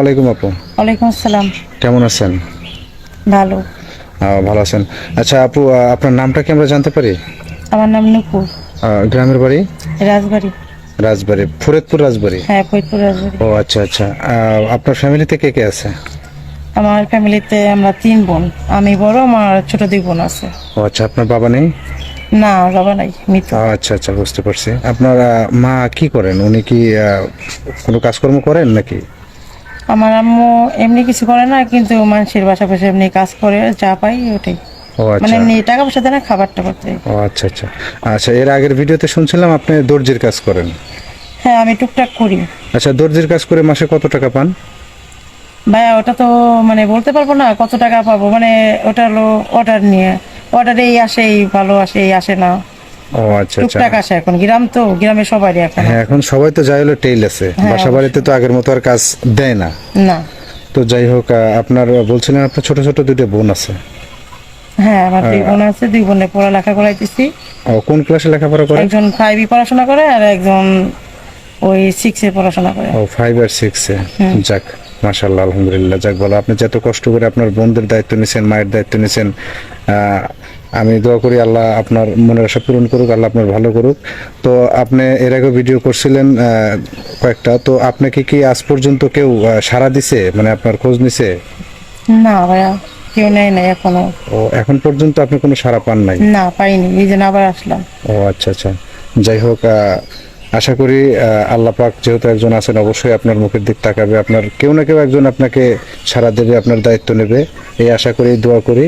ওয়ালাইকুম আপু। ওয়ালাইকুম আসসালাম। কেমন আছেন? ভালো। ভালো আছেন। আচ্ছা আপু আপনার নামটা কি আমরা জানতে পারি? আমার নাম নুপুর গ্রামের বাড়ি? রাজবাড়ি। রাজবাড়ি ফরিদপুর রাজবাড়ি? হ্যাঁ ফরিদপুর রাজবাড়ি। ও আচ্ছা আচ্ছা। আপনার ফ্যামিলিতে কে কে আছে? আমার ফ্যামিলিতে আমরা তিন বোন। আমি বড় আমার ছোট দুই বোন আছে। ও আচ্ছা আপনার বাবা নেই? না বাবা নাই মৃত। আচ্ছা আচ্ছা বুঝতে পারছি। আপনার মা কি করেন? উনি কি কোনো কাজকর্ম করেন নাকি? আমার আম্মু এমনি কিছু করে না কিন্তু মানুষের বাসা বসে এমনি কাজ করে যা পাই ওটাই। মানে আচ্ছা। এমনি টাকা পয়সা দেয় না খাবার টাবার দেয় ও আচ্ছা আচ্ছা। আচ্ছা এর আগের ভিডিওতে শুনছিলাম আপনি দর্জির কাজ করেন। হ্যাঁ আমি টুকটাক করি। আচ্ছা দর্জির কাজ করে মাসে কত টাকা পান? ভাইয়া ওটা তো মানে বলতে পারব না কত টাকা পাবো? মানে ওটা হলো অর্ডার নিয়ে। অর্ডারে এই আসে এই ভালো আসে এই আসে না। ও আচ্ছা আচ্ছা। টুকটাক আসে এখন গ্রাম তো গ্রামে সবারই এখন। হ্যাঁ এখন সবাই তো যাই হলো টেইল আছে। হ্যাঁ, বাসা বাড়িতে তো আগের মতো আর কাজ দেয় না। না। তো যাই হোক আপনার বলছিলেন আপনার ছোট ছোট দুটো বোন আছে। হ্যাঁ আমার দুই বোন আছে দুই বোনে পড়ালেখা করাইতেছি। ও কোন ক্লাসে লেখাপড়া করে? একজন ফাইভে পড়াশোনা করে আর একজন ওই সিক্সে পড়াশোনা করে। ও ফাইভ আর সিক্সে যাক মাশাল্লাহ আলহামদুলিল্লাহ। যাক বলো আপনি যত কষ্ট করে আপনার বোনদের দায়িত্ব নিয়েছেন মায়ের দায়িত্ব নিয়েছেন আহ, আমি দোয়া করি আল্লাহ আপনার মনের আশা পূরণ করুক আল্লাহ আপনার ভালো করুক। তো আপনি এর আগে ভিডিও করছিলেন কয়েকটা। তো আপনাকে কি আজ পর্যন্ত কেউ সাড়া দিছে? মানে আপনার খোঁজ নিছে? না ভাইয়া কেউ নেয় নাই এখনও। ও এখন পর্যন্ত আপনি কোনো সাড়া পান নাই? না পাইনি। এই জন্য আবার আসলাম। ও আচ্ছা আচ্ছা। যাই হোক আশা করি আল্লাহ পাক যেহেতু একজন আছেন অবশ্যই আপনার মুখের দিক তাকাবে। আপনার কেউ না কেউ একজন আপনাকে সারা দেবে আপনার দায়িত্ব নেবে। এই আশা করি দোয়া করি।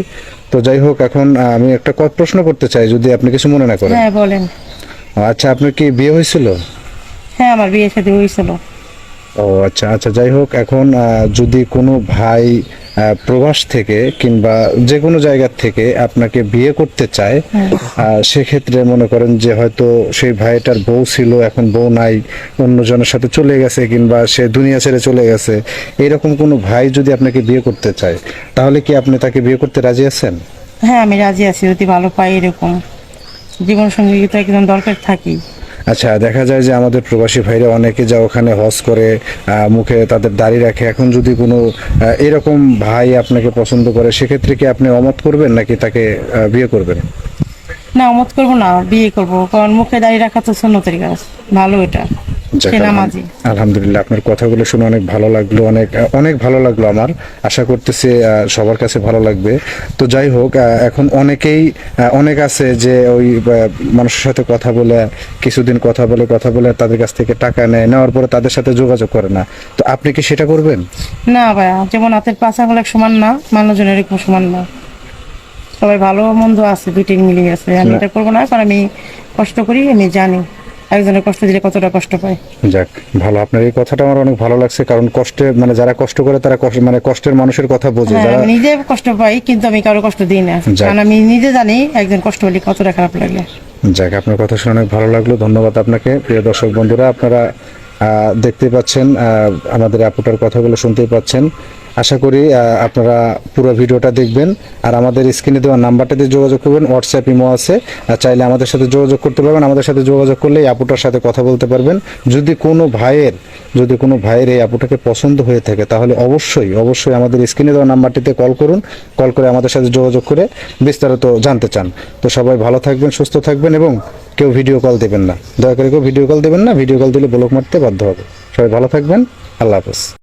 তো যাই হোক এখন আমি একটা কত প্রশ্ন করতে চাই যদি আপনি কিছু মনে না করেন। হ্যাঁ বলেন। আচ্ছা আপনার কি বিয়ে হয়েছিল? হ্যাঁ আমার বিয়ে সাথে হয়েছিল। ও আচ্ছা আচ্ছা যাই হোক এখন যদি কোনো ভাই প্রবাস থেকে কিংবা যে কোনো জায়গার থেকে আপনাকে বিয়ে করতে চায় আহ, সেক্ষেত্রে মনে করেন যে হয়তো সেই ভাইটার বউ ছিল এখন বউ নাই অন্যজনের সাথে চলে গেছে কিংবা সে দুনিয়া ছেড়ে চলে গেছে এরকম কোনো ভাই যদি আপনাকে বিয়ে করতে চায় তাহলে কি আপনি তাকে বিয়ে করতে রাজি আছেন? হ্যাঁ আমি রাজি আছি যদি ভালো পাই এরকম। জীবন সঙ্গী তো একজন দরকার থাকি আচ্ছা দেখা যায় যে আমাদের প্রবাসী ভাইরা অনেকে যা ওখানে হজ করে মুখে তাদের দাড়ি রাখে। এখন যদি কোনো এরকম ভাই আপনাকে পছন্দ করে, সেক্ষেত্রে কি আপনি অমত করবেন নাকি তাকে বিয়ে করবেন? না, অমত করব না, বিয়ে করব, কারণ মুখে দাঁড়িয়ে রাখা তো সুন্নতের কাজ। ভালো এটা। আলহামদুলিল্লাহ আপনার কথাগুলো শুনে অনেক ভালো লাগল অনেক অনেক ভালো লাগল আমার। আশা করতেছি সবার কাছে ভালো লাগবে। তো যাই হোক এখন অনেকেই অনেক আছে যে ওই মানুষের সাথে কথা বলে কিছুদিন কথা বলে কথা বলে তাদের কাছ থেকে টাকা নেয় নেওয়ার পরে তাদের সাথে যোগাযোগ করে না। তো আপনি কি সেটা করবেন? না ভাইয়া যেমন হাতের পাঁচ আঙুল এক সমান না মানুষজনের এরকম সমান না। সবাই ভালো মন্দ আছে দুইটাই মিলিয়ে আছে আমি এটা করব না কারণ আমি কষ্ট করি আমি জানি। একজনের কষ্ট দিলে কতটা কষ্ট পায়? যাক ভালো। আপনার এই কথাটা আমার অনেক ভালো লাগছে কারণ কষ্টে মানে যারা কষ্ট করে তারা কষ্ট মানে কষ্টের মানুষের কথা বোঝে। হ্যাঁ যারা নিজে কষ্ট পাই কিন্তু আমি কারও কষ্ট দিই না। কারণ আমি নিজে জানি একজন কষ্ট হলে কতটা খারাপ লাগে। যাক আপনার কথা শুনে অনেক ভালো লাগল। ধন্যবাদ আপনাকে। প্রিয় দর্শক বন্ধুরা আপনারা দেখতে পাচ্ছেন আমাদের আপুটার কথাগুলো শুনতেই পাচ্ছেন। আশা করি আপনারা পুরো ভিডিওটা দেখবেন। আর আমাদের স্ক্রিনে দেওয়া নাম্বারটাতে যোগাযোগ করবেন হোয়াটসঅ্যাপ ইমো আছে। চাইলে আমাদের সাথে যোগাযোগ করতে পারবেন, আমাদের সাথে যোগাযোগ করলে এই আপুটার সাথে কথা বলতে পারবেন। যদি কোনো ভাইয়ের, যদি কোনো ভাইয়ের এই আপুটাকে পছন্দ হয়ে থাকে, তাহলে অবশ্যই অবশ্যই আমাদের স্ক্রিনে দেওয়া নাম্বারটিতে কল করুন। কল করে আমাদের সাথে যোগাযোগ করে বিস্তারিত জানতে চান। তো সবাই ভালো থাকবেন, সুস্থ থাকবেন এবং কেউ ভিডিও কল দেবেন না। দয়া করে কেউ ভিডিও কল দেবেন না ভিডিও কল দিলে ব্লক মারতে বাধ্য হবে। সবাই ভালো থাকবেন, আল্লাহ হাফেজ।